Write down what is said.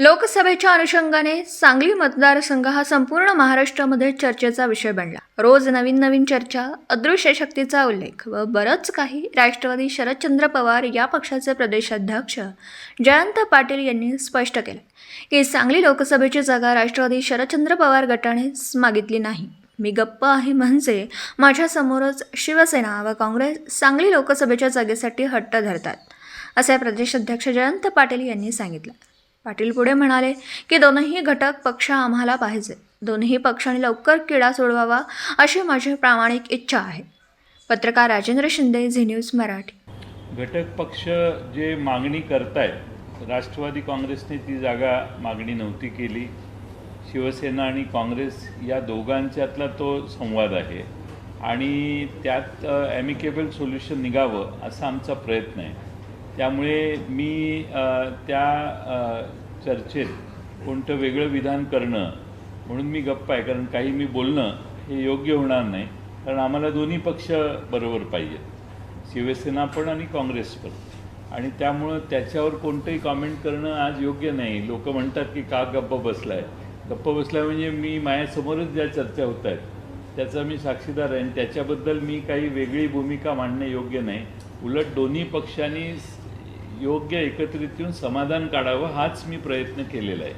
लोकसभेच्या अनुषंगाने सांगली मतदारसंघ हा संपूर्ण महाराष्ट्रामध्ये चर्चेचा विषय बनला. रोज नवीन नवीन चर्चा अदृश्य शक्तीचा उल्लेख व बरंच काही राष्ट्रवादी शरदचंद्र पवार या पक्षाचे प्रदेशाध्यक्ष जयंत पाटील यांनी स्पष्ट केलं की सांगली लोकसभेची जागा राष्ट्रवादी शरदचंद्र पवार गटानेच मागितली नाही. मी गप्प आहे म्हणजे माझ्यासमोरच शिवसेना व काँग्रेस सांगली लोकसभेच्या जागेसाठी हट्ट धरतात असे प्रदेशाध्यक्ष जयंत पाटील यांनी सांगितलं. पाटील पुढे म्हणाले की दोनही घटक पक्ष आम्हाला पाहिजे. दोन्ही पक्षांनी लवकर किडा सोडवावा अशी माझी प्रामाणिक इच्छा आहे. पत्रकार राजेंद्र शिंदे झी न्यूज मराठी. घटक पक्ष जे मागणी करतायत राष्ट्रवादी काँग्रेसने ती जागा मागणी नव्हती केली. शिवसेना आणि काँग्रेस या दोघांच्यातला तो संवाद आहे. आणि त्यात ॲमिकेबल सोल्युशन निघावं असा आमचा प्रयत्न आहे. त्यामुळे मी त्या चर्चेत कोणतं वेगळं विधान करणं म्हणून मी गप्प आहे. कारण काही मी बोलणं हे योग्य होणार नाही. कारण आम्हाला दोन्ही पक्ष बरोबर पाहिजेत शिवसेना पण आणि काँग्रेस पण. आणि त्यामुळं त्याच्यावर कोणतंही कॉमेंट करणं आज योग्य नाही. लोक म्हणतात की का गप्प बसला आहे गप्प बसला म्हणजे मी माझ्यासमोरच ज्या चर्चा होत आहेत त्याचा मी साक्षीदार आहे. आणि त्याच्याबद्दल मी काही वेगळी भूमिका मांडणं योग्य नाही. उलट दोन्ही पक्षांनी योग्य एकत्रित येऊन समाधान काढावं हाच मी प्रयत्न केलेला आहे.